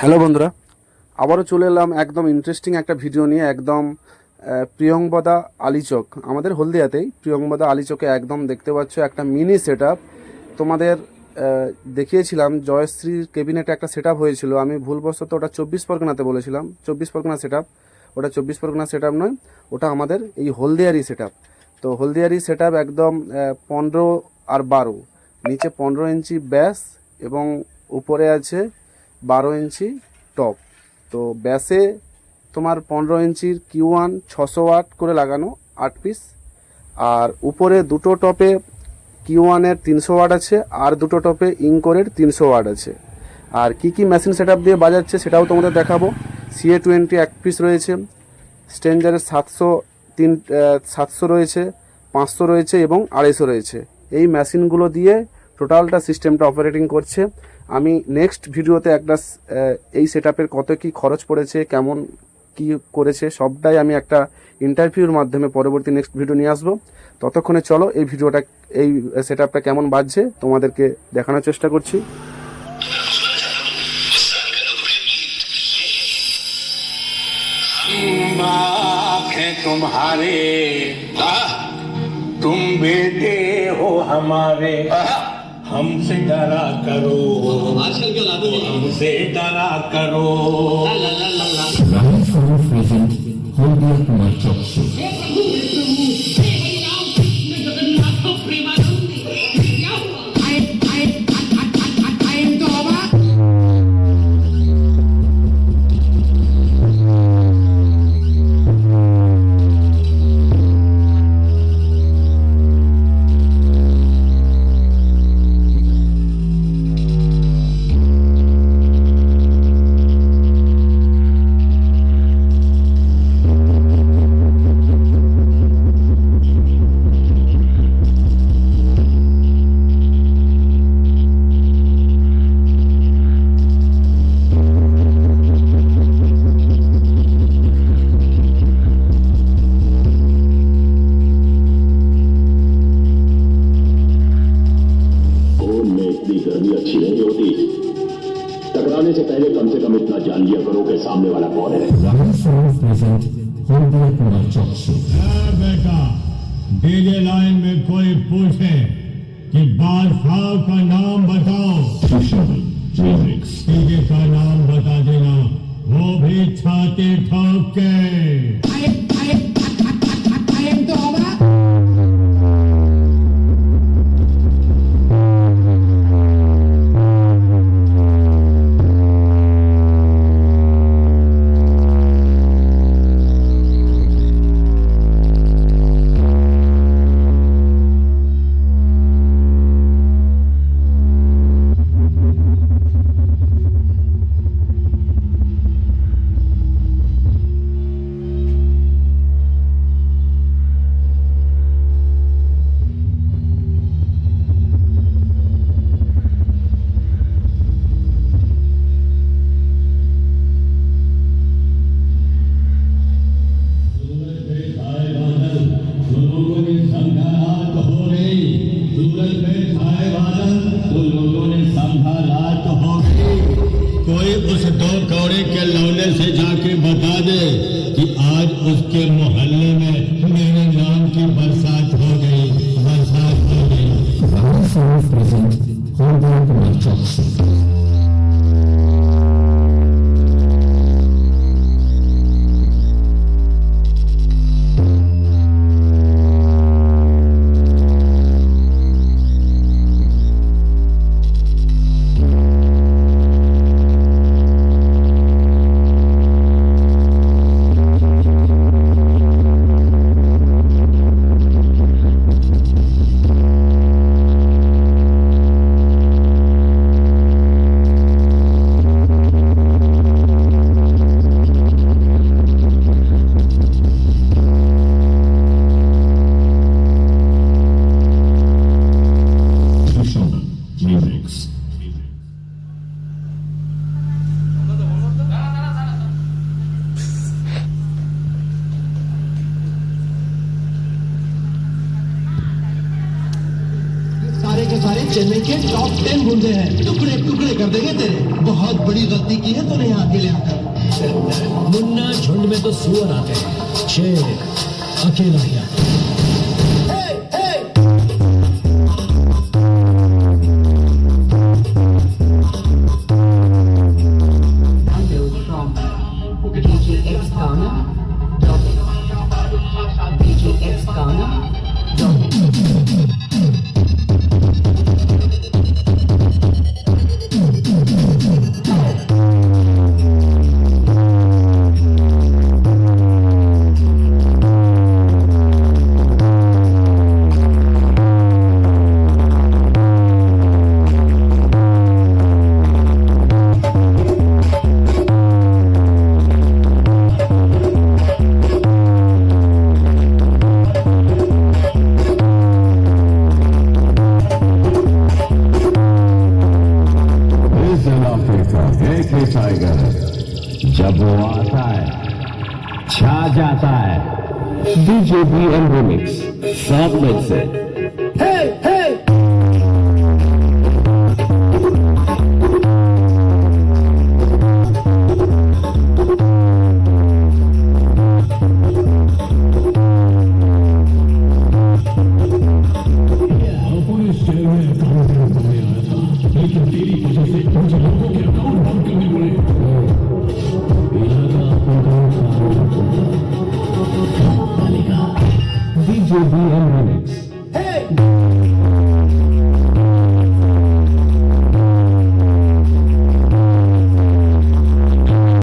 Hello বন্ধুরা, আবারও চলে এলাম একদম ইন্টারেস্টিং একটা ভিডিও নিয়ে, একদম প্রিয়ংবদা আলিচক। আমাদের হলদিয়াতেই প্রিয়ংবদা আলিচকে একদম দেখতে পাচ্ছ, একটা মিনি সেট তোমাদের দেখিয়েছিলাম, জয়শ্রীর কেবিনেটে একটা সেট হয়েছিল। আমি ভুলবশত ওটা চব্বিশ পরগনাতে বলেছিলাম। চব্বিশ পরগনা সেট ওটা চব্বিশ পরগনা সেট নয়, ওটা আমাদের এই হলদিয়ারি সেট তো হলদিয়ারি সেট একদম পনেরো আর বারো। নিচে পনেরো ইঞ্চি ব্যাস এবং উপরে আছে বারো ইঞ্চি টপ। তো ব্যাসে তোমার পনেরো ইঞ্চির কিউ ওয়ান ছশো ওয়াট করে লাগানো আট পিস। আর উপরে দুটো টপে কিউ ওয়ানের তিনশো ওয়াট আছে, আর দুটো টপে ইঙ্কোরের তিনশো ওয়াট আছে। আর কি কি মেশিন সেট দিয়ে বাজাচ্ছে সেটাও তোমাদের দেখাবো। সিএ টোয়েন্টি এক পিস রয়েছে স্ট্রেঞ্জারের সাতশো তিন সাতশো রয়েছে, পাঁচশো রয়েছে এবং আড়াইশো রয়েছে। এই মেশিনগুলো দিয়ে টোটালটা সিস্টেমটা অপারেটিং করছে। আমি নেক্সট ভিডিওতে একটা আহ, এই সেট কত কি খরচ পড়েছে কেমন কি করেছে সবটাই আমি একটা ইন্টারভিউর মাধ্যমে পরবর্তী নেক্সট ভিডিও নিয়ে আসবো ততক্ষণে চলো এই ভিডিওটা এই সেট কেমন বাজছে তোমাদেরকে দেখানোর চেষ্টা করছি बाप है तुम्हारे तुम बेटे हो हमारे हमसे डरा करो। हमसे डरा करो। राइस और प्रेजेंट होल डियर कुमार चौक बेटा डीजे लाइन में कोई पूछे कि बादशाह का नाम बताओ। डीजे का नाम बता देना। वो भी छाते ठोक के आज उसके मोहल्ले में मेरे नाम की बरसात हो गई बरसात हो गई। चेन्नई के टॉप टेन गुंडे हैं? टुकड़े टुकड़े कर देंगे तेरे। बहुत बड़ी गलती की है तूने यहाँ अकेले आकर। मुन्ना झुंड में तो सुअर आते हैं। शेर अकेला ही आता है। Ghana. टाइगर जब वो आता है छा जाता है। बीजेपी एंड रिमिक्स सब में से। will be in Linux.